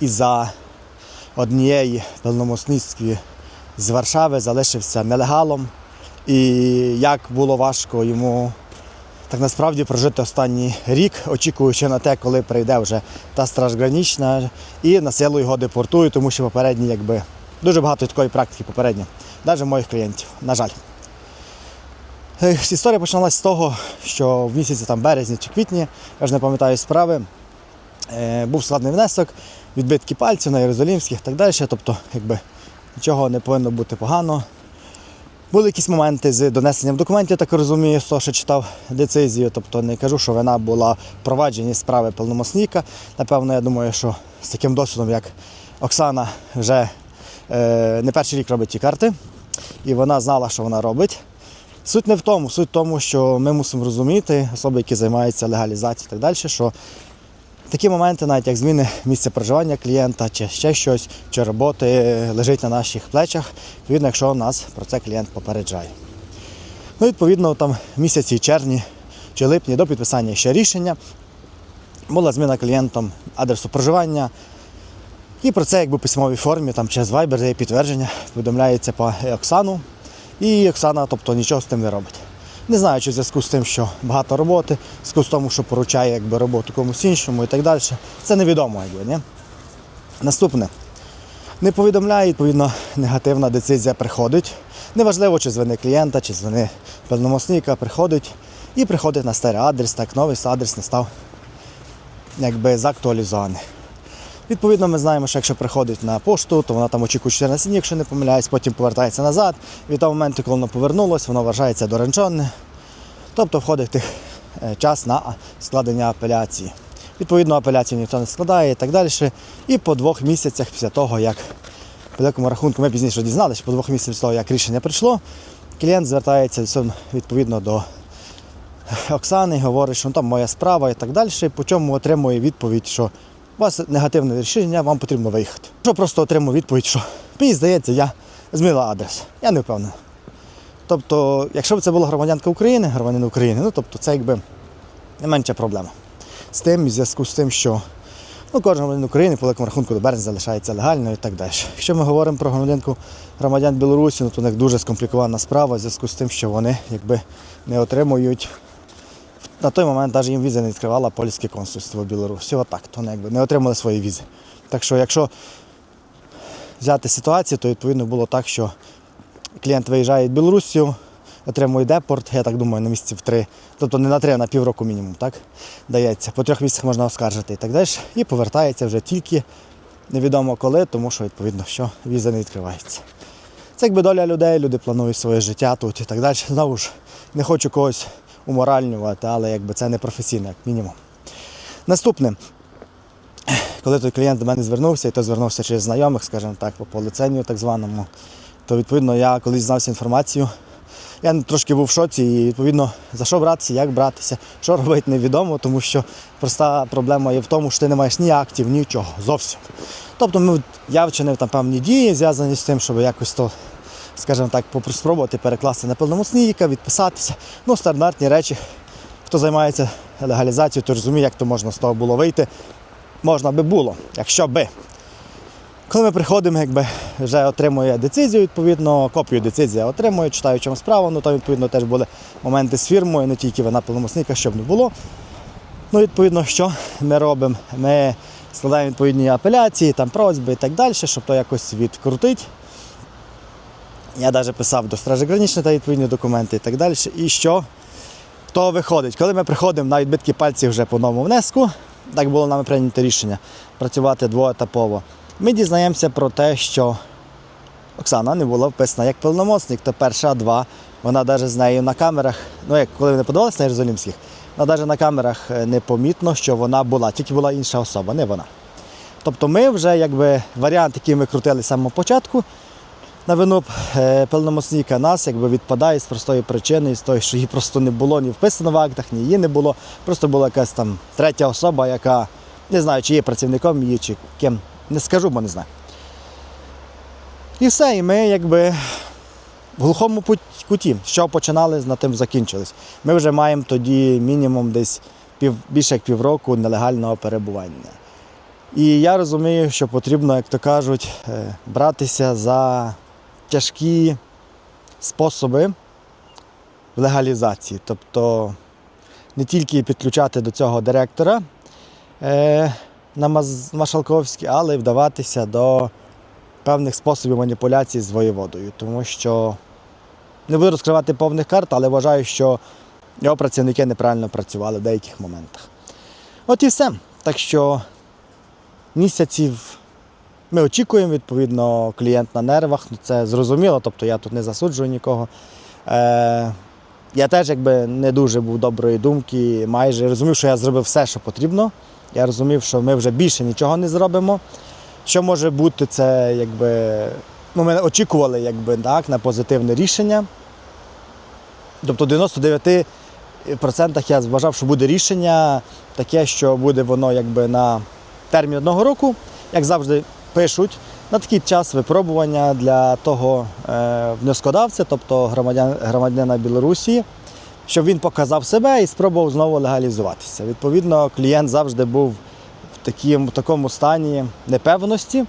із-за однієї повномасницької з Варшави залишився нелегалом. І як було важко йому так насправді прожити останній рік, очікуючи на те, коли прийде вже та страж гранічна, і на силу його депортують, тому що попередні, якби дуже багато такої практики попередньо, навіть моїх клієнтів, на жаль. Історія почалася з того, що в місяці там березні чи квітні, я ж не пам'ятаю справи, був складний внесок, відбитки пальців на Єрусалімських і так далі. Тобто, якби нічого не повинно бути погано. Були якісь моменти з донесенням документів, я так розумію, з того, що читав децизію. Тобто не кажу, що вона була в провадженні справи повномасніка. Напевно, я думаю, що з таким досвідом, як Оксана вже е, не перший рік робить ті карти, і вона знала, що вона робить. Суть не в тому, суть в тому, що ми мусимо розуміти, особи, які займаються легалізацією і так далі, що такі моменти, навіть як зміни місця проживання клієнта, чи ще щось, чи роботи лежить на наших плечах, відповідно, якщо нас про це клієнт попереджає. Ну, відповідно, там місяці червні чи липні до підписання ще рішення була зміна клієнтом адресу проживання. І про це якби в письмовій формі, там через Viber є підтвердження, повідомляється по Оксану. І Оксана тобто, нічого з тим не робить. Не знаю, чи в зв'язку з тим, що багато роботи, в зв'язку з тому, що поручає якби, роботу комусь іншому і так далі. Це невідомо, якби, ні? Наступне. Не повідомляє, відповідно, негативна децизія приходить. Неважливо, чи з вини клієнта, чи з вини повномасника, приходить і приходить на старий адрес, так новий адрес не став якби заактуалізований. Відповідно, ми знаємо, що якщо приходить на пошту, то вона там очікує 14 днів, якщо не помиляюсь, потім повертається назад. Від того моменту, коли воно повернулося, воно вважається доречонне. Тобто входить е, час на складення апеляції. Відповідно, апеляцію ніхто не складає і так далі. І по двох місяцях після того, як по великому рахунку ми пізніше дізналися, по двох місяцях після того, як рішення прийшло, клієнт звертається відповідно до Оксани, говорить, що ну, там моя справа і так далі, по чому отримує відповідь, що у вас негативне рішення, вам потрібно виїхати. Що просто отримую відповідь, що мені здається, я змінила адрес. Я не впевнений. Тобто, якщо б це була громадянка України, громадянин України, ну тобто це якби не менша проблема. З тим, в зв'язку з тим, що ну, кожен громадянин України по великому рахунку до березня залишається легально і так далі. Якщо ми говоримо про громадянку громадян Білорусі, ну, то у них дуже скомплікована справа в зв'язку з тим, що вони якби не отримують на той момент навіть їм візи не відкривала польське консульство в Білорусі. Отак, то вони якби не отримали свої візи. Так що, якщо взяти ситуацію, то відповідно було так, що клієнт виїжджає в Білорусію, отримує депорт, я так думаю, на місяців три, тобто не на три, а на півроку мінімум, так? Дається. По трьох місяцях можна оскаржити і так далі. І повертається вже тільки невідомо коли, тому що відповідно що віза не відкривається. Це якби доля людей, люди планують своє життя тут і так далі. Знову ж не хочу когось уморальнювати, але якби це не професійно, як мінімум. Наступне, коли той клієнт до мене звернувся, і то звернувся через знайомих, скажімо так, по полиценню так званому, то відповідно я коли дізнався інформацію, я трошки був в шоці і відповідно за що братися, як братися, що робити невідомо, тому що проста проблема є в тому, що ти не маєш ні актів, нічого, зовсім. Тобто ми, я вчинив там певні дії, зв'язані з тим, щоб якось то скажімо так, спробувати перекласти на повномасніка, відписатися. Ну, стандартні речі. Хто займається легалізацією, то розуміє, як то можна з того було вийти. Можна би було, якщо би. Коли ми приходимо, якби вже отримує децизію, відповідно, копію децизії я отримую, читаю, чому справа, ну там відповідно теж були моменти з фірмою, не тільки вона повномасника, щоб не було. Ну, відповідно, що ми робимо? Ми складаємо відповідні апеляції, там просьби і так далі, щоб то якось відкрутити. Я навіть писав до Стражі Гранічної та відповідні документи і так далі. І що? Хто виходить? Коли ми приходимо на відбитки пальців вже по новому внеску, так було нами прийнято рішення працювати двоетапово. Ми дізнаємося про те, що Оксана не була вписана як повномocник, то перша два. Вона навіть з нею на камерах, ну як коли вони подавалися на Єрусалимських, вона навіть на камерах е, не помітно, що вона була, тільки була інша особа, не вона. Тобто ми вже якби варіант, який ми крутили з самого початку, на вину е, повномocника нас якби відпадає з простої причини, з того, що її просто не було ні вписано в актах, ні її не було. Просто була якась там третя особа, яка не знаю, чи є працівником її, чи ким. Не скажу, бо не знаю. І все, і ми якби в глухому куті. Що починали, на тим закінчились. Ми вже маємо тоді мінімум десь пів, більше як півроку нелегального перебування. І я розумію, що потрібно, як то кажуть, е, братися за тяжкі способи легалізації. Тобто не тільки підключати до цього директора е, на Машалковській, але й вдаватися до певних способів маніпуляції з воєводою. Тому що не буду розкривати повних карт, але вважаю, що його працівники неправильно працювали в деяких моментах. От і все. Так що місяців ми очікуємо, відповідно, клієнт на нервах, ну це зрозуміло, тобто я тут не засуджую нікого. Е, я теж якби не дуже був доброї думки, майже розумів, що я зробив все, що потрібно. Я розумів, що ми вже більше нічого не зробимо. Що може бути, це якби. Ну, ми очікували якби, так, на позитивне рішення. Тобто в 99% я вважав, що буде рішення таке, що буде воно якби на термін одного року, як завжди пишуть, на такий час випробування для того е, внескодавця, тобто громадян, громадянина Білорусі, щоб він показав себе і спробував знову легалізуватися. Відповідно, клієнт завжди був в таким, в такому стані непевності.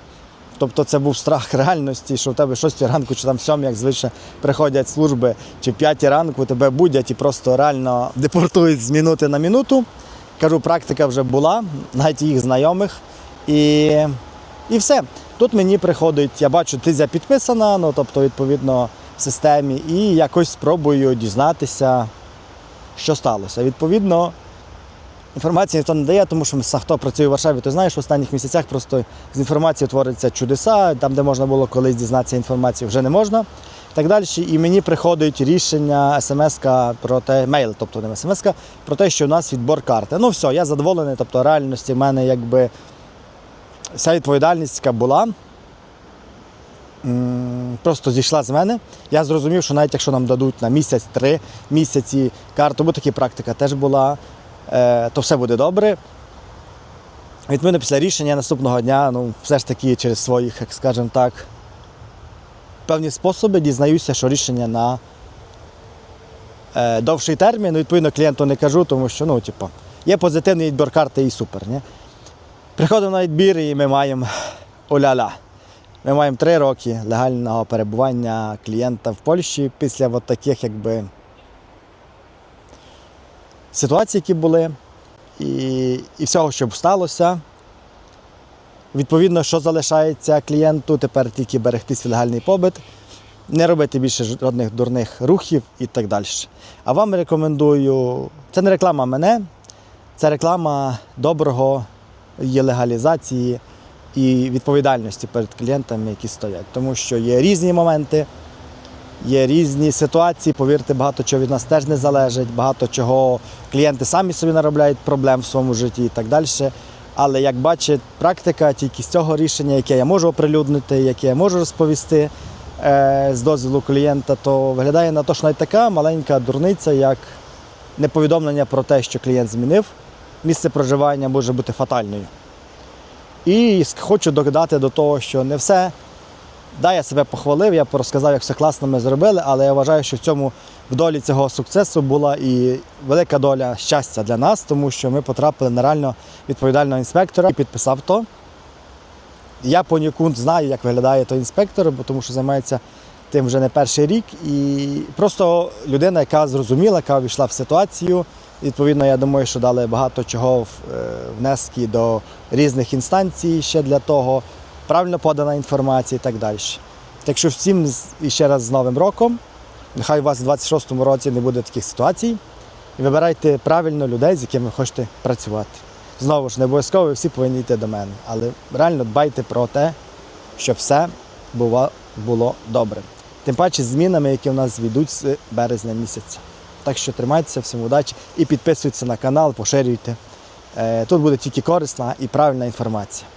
Тобто це був страх реальності, що в тебе 6 ранку чи там 7, як звично приходять служби, чи в 5 ранку тебе будять і просто реально депортують з минути на минуту. Кажу, практика вже була, навіть їх знайомих. І, і все. Тут мені приходить, я бачу, тизя підписана, ну тобто, відповідно, в системі, і якось спробую дізнатися, що сталося. Відповідно, Інформації ніхто не дає, тому що хто працює в Варшаві, то знаєш, в останніх місяцях просто з інформацією творяться чудеса. Там, де можна було колись дізнатися інформацію, вже не можна. Так далі. І мені приходить рішення смс про те, мейл, тобто не смс про те, що у нас відбор карти. Ну все, я задоволений, тобто реальності в мене якби вся відповідальність, яка була, просто зійшла з мене. Я зрозумів, що навіть якщо нам дадуть на місяць, три місяці карту, бо така практика теж була е, то все буде добре. Відповідно, після рішення наступного дня, ну, все ж таки через своїх, як скажемо так, певні способи дізнаюся, що рішення на е, довший термін. Ну, відповідно, клієнту не кажу, тому що ну, типу, є позитивний відбір карти і супер. Ні? Приходимо на відбір і ми маємо оля-ля. Ми маємо три роки легального перебування клієнта в Польщі після от таких, якби ситуацій, які були, і, і всього, що сталося. Відповідно, що залишається клієнту, тепер тільки берегти свій легальний побит, не робити більше жодних дурних рухів і так далі. А вам рекомендую, це не реклама мене, це реклама доброго її легалізації і відповідальності перед клієнтами, які стоять. Тому що є різні моменти. Є різні ситуації, повірте, багато чого від нас теж не залежить, багато чого клієнти самі собі наробляють проблем в своєму житті і так далі. Але як бачить практика, тільки з цього рішення, яке я можу оприлюднити, яке я можу розповісти е, з дозволу клієнта, то виглядає на те, що навіть така маленька дурниця, як неповідомлення про те, що клієнт змінив місце проживання, може бути фатальною. І хочу додати до того, що не все Да, я себе похвалив, я розказав, як все класно ми зробили, але я вважаю, що в цьому в долі цього сукцесу була і велика доля щастя для нас, тому що ми потрапили на реально відповідального інспектора і підписав то. Я по Нікунд знаю, як виглядає той інспектор, тому що займається тим вже не перший рік. І просто людина, яка зрозуміла, яка війшла в ситуацію. Відповідно, я думаю, що дали багато чого е, внески до різних інстанцій ще для того правильно подана інформація і так далі. Так що всім і ще раз з Новим роком. Нехай у вас у 26-му році не буде таких ситуацій. І вибирайте правильно людей, з якими хочете працювати. Знову ж, не обов'язково всі повинні йти до мене, але реально дбайте про те, щоб все було добре. Тим паче змінами, які в нас відуть з березня місяця. Так що тримайтеся, всім удачі і підписуйтесь на канал, поширюйте. Е, Тут буде тільки корисна і правильна інформація.